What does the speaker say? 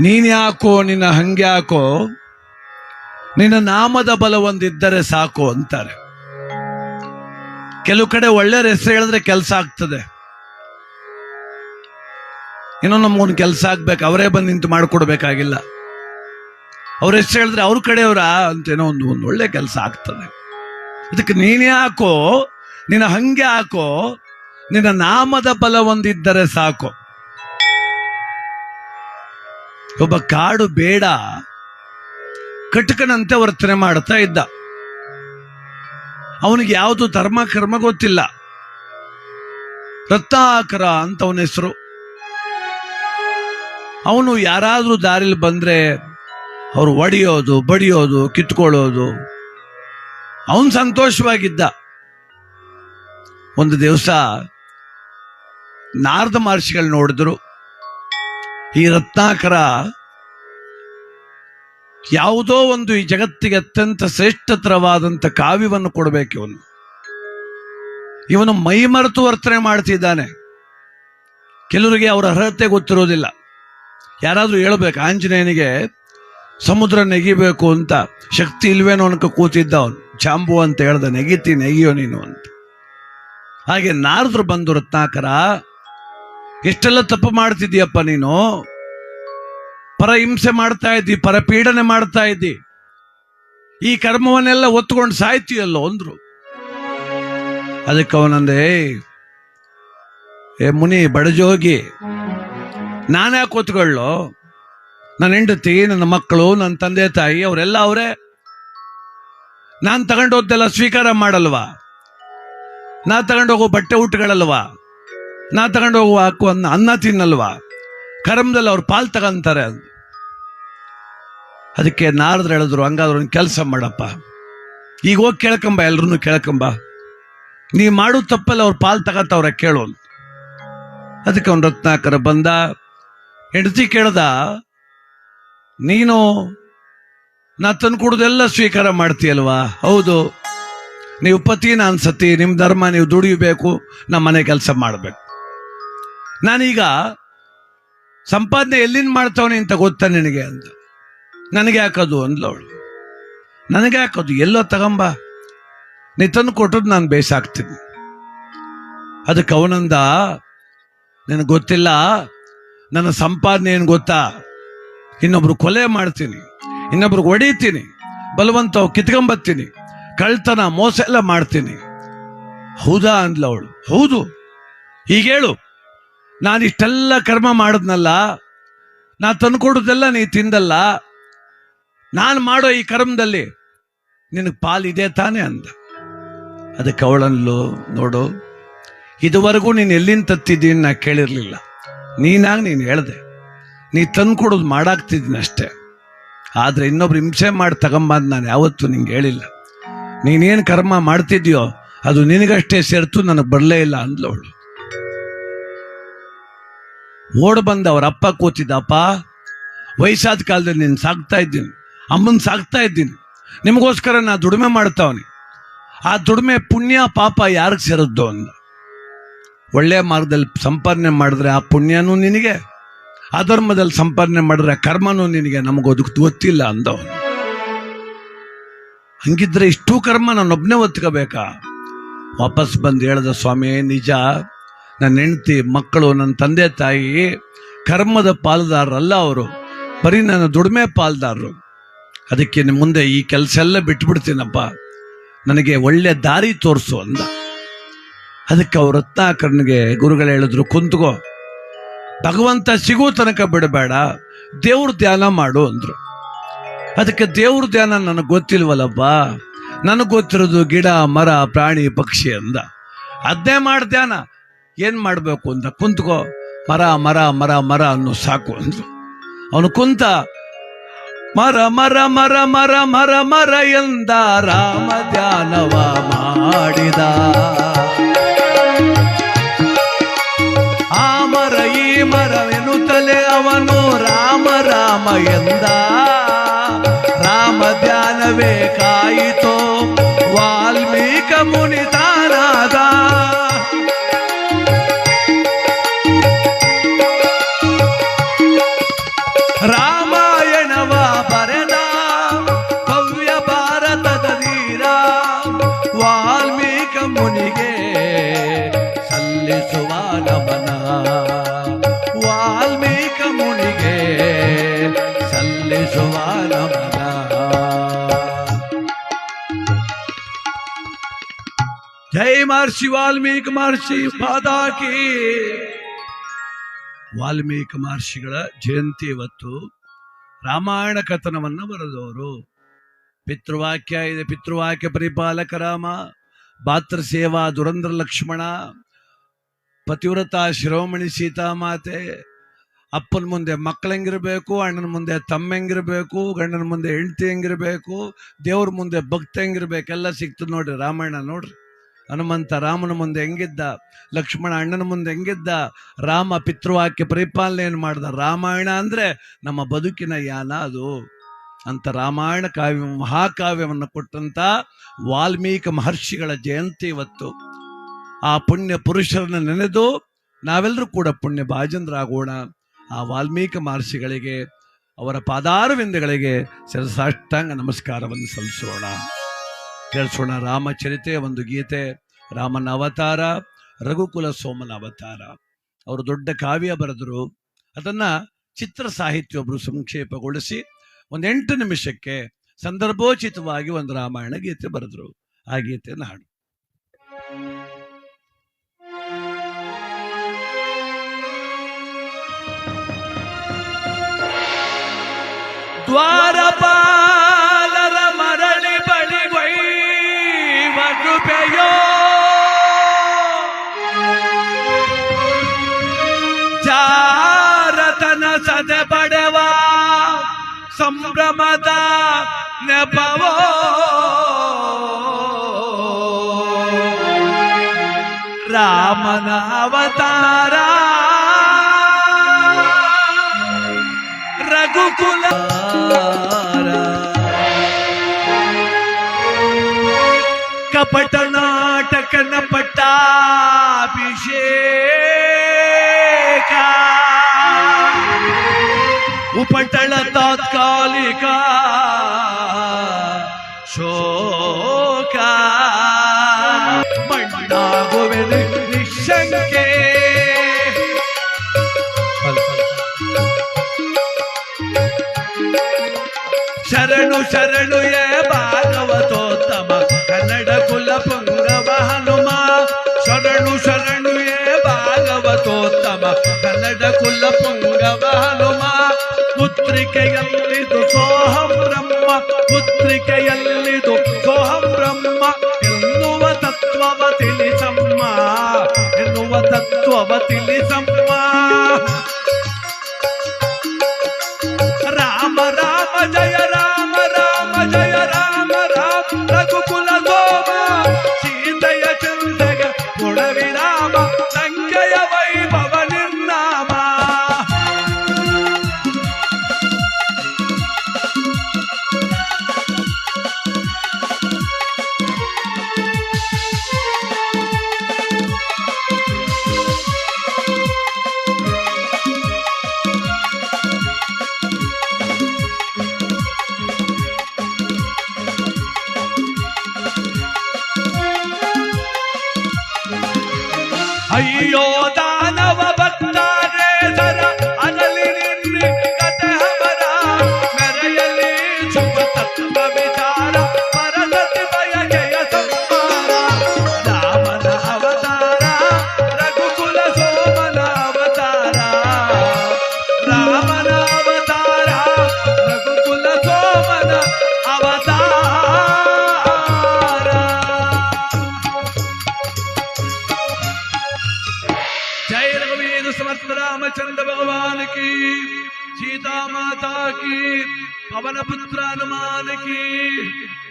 ನೀನ್ ಯಾಕೋ, ನಿನ್ನ ಹಂಗ್ಯಾಕೋ ನಿನ್ನ ನಾಮದ ಬಲ ಒಂದಿದ್ದರೆ ಸಾಕು ಅಂತಾರೆ. ಕೆಲವು ಕಡೆ ಒಳ್ಳೆ ಹೆಸರು ಹೇಳಿದ್ರೆ ಕೆಲಸ ಆಗ್ತದೆ. ಏನೋ ನಮ್ಗೊಂದು ಕೆಲಸ ಆಗ್ಬೇಕು, ಅವರೇ ಬಂದು ನಿಂತು ಮಾಡಿಕೊಡ್ಬೇಕಾಗಿಲ್ಲ. ಅವ್ರ ಹೆಸರು ಹೇಳಿದ್ರೆ ಅವ್ರ ಕಡೆಯವರ ಅಂತೇನೋ ಒಂದು ಒಂದು ಒಳ್ಳೆ ಕೆಲಸ ಆಗ್ತದೆ. ಅದಕ್ಕೆ ನೀನೇ ಹಾಕೋ ನಿನ್ನ ಹಂಗೆ ಹಾಕೋ ನಿನ್ನ ನಾಮದ ಬಲ ಒಂದಿದ್ದರೆ ಸಾಕು. ಒಬ್ಬ ಕಾಡು ಬೇಡ ಕಟಕನಂತೆ ವರ್ತನೆ ಮಾಡ್ತಾ ಇದ್ದ. ಅವನಿಗೆ ಯಾವುದು ಧರ್ಮ, ಕರ್ಮ ಗೊತ್ತಿಲ್ಲ. ರತ್ನಾಕರ ಅಂತ ಅವನ ಹೆಸರು. ಅವನು ಯಾರಾದ್ರೂ ದಾರಿಲಿ ಬಂದ್ರೆ ಅವರು ಒಡೆಯೋದು, ಬಡಿಯೋದು, ಕಿತ್ಕೊಳ್ಳೋದು. ಅವನು ಸಂತೋಷವಾಗಿದ್ದ. ಒಂದು ದಿವಸ ನಾರದ ಮಹರ್ಷಿಗಳು ನೋಡಿದ್ರು. ಈ ರತ್ನಾಕರ ಯಾವುದೋ ಒಂದು ಈ ಜಗತ್ತಿಗೆ ಅತ್ಯಂತ ಶ್ರೇಷ್ಠತರವಾದಂಥ ಕಾವ್ಯವನ್ನು ಕೊಡಬೇಕು ಇವನು. ಇವನು ಮೈಮರೆತು ವರ್ತನೆ ಮಾಡ್ತಿದ್ದಾನೆ. ಕೆಲವರಿಗೆ ಅವರ ಅರ್ಹತೆ ಗೊತ್ತಿರೋದಿಲ್ಲ ಯಾರಾದರೂ ಹೇಳ್ಬೇಕು, ಆಂಜನೇಯನಿಗೆ ಸಮುದ್ರ ನೆಗಿಬೇಕು ಅಂತ ಶಕ್ತಿ ಇಲ್ವೇನೋ ಅನ್ಕ ಕೂತಿದ್ದ ಅವನು. ಜಾಂಬು ಅಂತ ಹೇಳ್ದ, ನೆಗಿತಿ, ನೆಗಿಯೋ ನೀನು ಅಂತ. ಹಾಗೆ ನಾರದ್ರು ಬಂದು ರತ್ನಾಕರ ಎಷ್ಟೆಲ್ಲ ತಪ್ಪು ಮಾಡ್ತಿದ್ದೀಯಪ್ಪ ನೀನು? ಪರಹಿಂಸೆ ಮಾಡ್ತಾ ಇದ್ದಿ, ಪರಪೀಡನೆ ಮಾಡ್ತಾ ಇದ್ದಿ. ಈ ಕರ್ಮವನ್ನೆಲ್ಲ ಒತ್ಕೊಂಡು ಸಾಯ್ತೀಯಲ್ಲೋ ಅಂದ್ರು. ಅದಕ್ಕೆ ಅವನಂದೆ, ಏ ಮುನಿ, ಬಡಜೋಗಿ ನಾನ್ಯಾಕೆ ಒತ್ಕೊಳ್ಳೋ ನನ್ನ ಹೆಂಡತಿ, ನನ್ನ ಮಕ್ಕಳು ನನ್ನ ತಂದೆ ತಾಯಿ, ಅವರೆಲ್ಲ ಅವರೇ. ನಾನು ತಗೊಂಡೋದ್ದೆಲ್ಲ ಸ್ವೀಕಾರ ಮಾಡಲ್ವಾ? ನಾ ತಗೊಂಡೋಗೋ ಬಟ್ಟೆ ಊಟಗಳಲ್ವಾ? ನಾ ತಗೊಂಡು ಹೋಗುವ ಹಾಕು ಅನ್ನ ಅನ್ನ ತಿನ್ನಲ್ವಾ? ಕರ್ಮದಲ್ಲಿ ಅವ್ರು ಪಾಲ್ ತಗೊಂತಾರೆ. ಅದು ಅದಕ್ಕೆ ನಾರದ್ರು ಹೇಳಿದ್ರು, ಹಂಗಾದ್ರು ಕೆಲಸ ಮಾಡಪ್ಪ. ಈಗ ಹೋಗಿ ಕೇಳ್ಕೊಂಬ ಎಲ್ರೂ ಕೇಳ್ಕೊಂಬ. ನೀ ಮಾಡೋ ತಪ್ಪಲ್ಲಿ, ಅವ್ರು ಪಾಲ್ ತಗತ್ತವ್ರ ಕೇಳು. ಅದಕ್ಕೆ ಅವ್ನು ರತ್ನಾಕರ ಬಂದ, ಹೆಂಡತಿ ಕೇಳ್ದ, ನೀನು ನಾ ತಂದು ಕೊಡೋದೆಲ್ಲ ಸ್ವೀಕಾರ ಮಾಡ್ತೀಯಲ್ವಾ? ಹೌದು. ನೀವು ಪತಿ, ನಾನು ಸತಿ ನಿಮ್ಮ ಧರ್ಮ, ನೀವು ದುಡಿಯಬೇಕು ನಮ್ಮ ಮನೆ ಕೆಲಸ ಮಾಡಬೇಕು. ನಾನೀಗ ಸಂಪಾದನೆ ಎಲ್ಲಿಂದ ಮಾಡ್ತಾವನೆ ಅಂತ ಗೊತ್ತಾ ನಿನಗೆ ಅಂತ ನನಗೆ ಹಾಕೋದು ಅವಳು. ನನಗೆ ಹಾಕೋದು ಎಲ್ಲೋ ತಗೊಂಬ. ನೀ ತಂದು ಕೊಟ್ಟದ್ದು ನಾನು ಬೇಸಾಕ್ತೀನಿ. ಅದಕ್ಕೆ ಅವನಂದ, ನಿನಗೆ ಗೊತ್ತಿಲ್ಲ? ನನ್ನ ಸಂಪಾದನೆ ಏನು ಗೊತ್ತಾ? ಇನ್ನೊಬ್ರು ಕೊಲೆ ಮಾಡ್ತೀನಿ. ಇನ್ನೊಬ್ರಿಗೆ ಹೊಡಿತೀನಿ. ಬಲವಂತ ಕಿತ್ಕೊಂಬತ್ತೀನಿ. ಕಳ್ತನ ಮೋಸ ಎಲ್ಲ ಮಾಡ್ತೀನಿ. ಹೌದಾ ಅಂದ್ಲು ಅವಳು. ಹೌದು. ಹೀಗೇಳು ನಾನು ಇಷ್ಟೆಲ್ಲ ಕರ್ಮ ಮಾಡಿದ್ನಲ್ಲ ನಾ ತಂದ್ಕೊಡೋದೆಲ್ಲ ನೀ ತಿಂದಲ್ಲ, ನಾನು ಮಾಡೋ ಈ ಕರ್ಮದಲ್ಲಿ ನಿನಗೆ ಪಾಲಿದೆ ತಾನೇ ಅಂದ. ಅದಕ್ಕೆ ಅವಳನ್ನು ನೋಡು, ಇದುವರೆಗೂ ನೀನು ಎಲ್ಲಿಂದ ತತ್ತಿದ್ದೀನಿ ನಾ ಕೇಳಿರಲಿಲ್ಲ. ನೀನಾಗಿ ನೀನು ಹೇಳ್ದೆ, ನೀ ತಂದ್ಕೊಡೋದು ಮಾಡಾಕ್ತಿದ್ದೀನಿ ಅಷ್ಟೇ. ಆದರೆ ಇನ್ನೊಬ್ರು ಹಿಂಸೆ ಮಾಡಿ ತಗೊಂಬಂದು ನಾನು ಯಾವತ್ತೂ ನಿಂಗೆ ಹೇಳಿಲ್ಲ. ನೀನೇನು ಕರ್ಮ ಮಾಡ್ತಿದ್ಯೋ, ಅದು ನಿನಗಷ್ಟೇ ಸೇರ್ತು, ನನಗೆ ಬರಲೇ ಇಲ್ಲ ಅಂದ್ಲವಳು ಓಡ್ ಬಂದ ಅವ್ರ ಅಪ್ಪ ಕೂತಿದ್ದಪ್ಪ ವಯಸ್ಸಾದ ಕಾಲದಲ್ಲಿ ನೀನು ಸಾಕ್ತಾ ಇದ್ದೀನಿ, ಅಮ್ಮನ ಸಾಕ್ತಾ ಇದ್ದೀನಿ, ನಿಮಗೋಸ್ಕರ ನಾ ದುಡಿಮೆ ಮಾಡ್ತಾವನಿ. ಆ ದುಡಿಮೆ ಪುಣ್ಯ ಪಾಪ ಯಾರಿಗೆ ಸೇರುತ್ತೋ ಅಂದ. ಒಳ್ಳೆ ಮಾರ್ಗದಲ್ಲಿ ಸಂಪಾದನೆ ಮಾಡಿದ್ರೆ ಆ ಪುಣ್ಯನೂ ನಿನಗೆ, ಅಧರ್ಮದಲ್ಲಿ ಸಂಪಾದನೆ ಮಾಡಿದ್ರೆ ಕರ್ಮನೂ ನಿನಗೆ ನಮಗೋದು ಗೊತ್ತಿಲ್ಲ ಅಂದವನು. ಹಂಗಿದ್ರೆ ಇಷ್ಟೂ ಕರ್ಮ ನಾನೊಬ್ಬನೇ ಒತ್ಕೋಬೇಕಾ? ವಾಪಸ್ ಬಂದು ಹೇಳ್ದ, ಸ್ವಾಮಿ, ನಿಜ ನನ್ನ ಹೆಂಡತಿ, ಮಕ್ಕಳು, ನನ್ನ ತಂದೆ, ತಾಯಿ, ಕರ್ಮದ ಪಾಲುದಾರರಲ್ಲ ಅವರು. ಬರೀ ನನ್ನ ದುಡಿಮೆ ಪಾಲುದಾರರು. ಅದಕ್ಕೆ ಮುಂದೆ ಈ ಕೆಲಸ ಎಲ್ಲ ಬಿಟ್ಬಿಡ್ತೀನಪ್ಪ. ನನಗೆ ಒಳ್ಳೆ ದಾರಿ ತೋರಿಸು ಅಂದ. ಅದಕ್ಕೆ ಅವ್ರ ರತ್ನಾಕರ್ನಿಗೆ ಗುರುಗಳು ಹೇಳಿದ್ರು, ಕುಂತ್ಕೋ. ಭಗವಂತ ಸಿಗೋ ತನಕ ಬಿಡಬೇಡ, ದೇವ್ರ ಧ್ಯಾನ ಮಾಡು ಅಂದರು. ಅದಕ್ಕೆ ದೇವ್ರ ಧ್ಯಾನ ನನಗೆ ಗೊತ್ತಿಲ್ವಲ್ಲಪ್ಪ. ನನಗೆ ಗೊತ್ತಿರೋದು ಗಿಡ, ಮರ, ಪ್ರಾಣಿ, ಪಕ್ಷಿ ಅಂದ. ಅದನ್ನೇ ಮಾಡಿ ಧ್ಯಾನ. ಏನ್ ಮಾಡಬೇಕು ಅಂತ ಕುಂತ್ಕೋ, ಮರ ಮರ ಮರ ಮರ ಅನ್ನೋ ಸಾಕು ಅಂದ್ರು. ಅವನು ಕುಂತ, ಮರ ಮರ ಮರ ಮರ ಮರ ಮರ ಎಂದ ರಾಮ ಧ್ಯಾನವ ಮಾಡಿದ. ಆ ಮರ, ಈ ತಲೆ ಅವನು ರಾಮ ರಾಮ ಎಂದ. ರಾಮ ಧ್ಯಾನವೇ ಕಾಯಿತೋ, ವಾಲ್ಮೀಕ ಮುನಿತಾನಾದ ಮಹರ್ಷಿ ವಾಲ್ಮೀಕಿ ಮಹರ್ಷಿ ಪಾದಾಕಿ ವಾಲ್ಮೀಕಿ ಮಹರ್ಷಿಗಳ ಜಯಂತಿ ಇವತ್ತು ರಾಮಾಯಣ ಕಥನವನ್ನ ಬರೆದವರು. ಪಿತೃವಾಕ್ಯ ಇದೆ, ಪಿತೃವಾಕ್ಯ ಪರಿಪಾಲಕ ರಾಮ, ಭಾತೃ ಸೇವಾ ದುರಂದ್ರ ಲಕ್ಷ್ಮಣ, ಪತಿವ್ರತ ಶಿರೋಮಣಿ ಸೀತಾಮಾತೆ, ಅಪ್ಪನ ಮುಂದೆ ಮಕ್ಕಳು ಹೆಂಗಿರ್ಬೇಕು, ಅಣ್ಣನ ಮುಂದೆ ತಮ್ಮ ಹೆಂಗಿರ್ಬೇಕು, ಗಂಡನ ಮುಂದೆ ಹೆಂಡತಿ ಹೆಂಗಿರ್ಬೇಕು, ದೇವ್ರ ಮುಂದೆ ಭಕ್ತ ಹೆಂಗಿರ್ಬೇಕು, ಎಲ್ಲ ಸಿಕ್ತು ನೋಡ್ರಿ ರಾಮಾಯಣ ನೋಡ್ರಿ. ಹನುಮಂತ ರಾಮನ ಮುಂದೆ ಹೆಂಗಿದ್ದ? ಲಕ್ಷ್ಮಣ ಅಣ್ಣನ ಮುಂದೆ ಹೆಂಗಿದ್ದ? ರಾಮ ಪಿತೃವಾಕ್ಯ ಪರಿಪಾಲನೆಯನ್ನು ಮಾಡ್ದ. ರಾಮಾಯಣ ಅಂದ್ರೆ ನಮ್ಮ ಬದುಕಿನ ಯಾನ ಅದು. ಅಂತ ರಾಮಾಯಣ ಕಾವ್ಯ, ಮಹಾಕಾವ್ಯವನ್ನು ಕೊಟ್ಟಂತ ವಾಲ್ಮೀಕಿ ಮಹರ್ಷಿಗಳ ಜಯಂತಿ ಇವತ್ತು. ಆ ಪುಣ್ಯ ಪುರುಷರನ್ನು ನೆನೆದು ನಾವೆಲ್ಲರೂ ಕೂಡ ಪುಣ್ಯ ಭಾಜನರಾಗೋಣ. ಆ ವಾಲ್ಮೀಕಿ ಮಹರ್ಷಿಗಳಿಗೆ, ಅವರ ಪಾದಾರವಿಂದಗಳಿಗೆ ಶಿರಸಾಷ್ಟಾಂಗ ನಮಸ್ಕಾರವನ್ನು ಸಲ್ಲಿಸೋಣ. ಕೇಳಿಸೋಣ. ರಾಮಚರಿತೆ, ಒಂದು ಗೀತೆ. ರಾಮನ ಅವತಾರ, ರಘುಕುಲ ಸೋಮನ ಅವತಾರ. ಅವರು ದೊಡ್ಡ ಕಾವ್ಯ ಬರೆದರು. ಅದನ್ನ ಚಿತ್ರ ಸಾಹಿತ್ಯ ಒಬ್ಬರು ಸಂಕ್ಷೇಪಗೊಳಿಸಿ ಒಂದು ಎಂಟು ನಿಮಿಷಕ್ಕೆ ಸಂದರ್ಭೋಚಿತವಾಗಿ ಒಂದು ರಾಮಾಯಣ ಗೀತೆ ಬರೆದ್ರು. ಆ ಗೀತೆಯನ್ನು ಹಾಡು. ದ್ವಾರಪಾಲರ न पावो अवतारा रघुकुल। कपट नाटक न पट्टाभिषेक। उपटल तात्कालिका ಶೋಕ ಮಣ್ಣಾಗುವೆನು ನಿಶಂಕೆ ಶರಣು ಶರಣು ಯೇ ಭಾಗವತೋತ್ತಮ 哎呦！की सीता माता की पवन पुत्र हनुमान की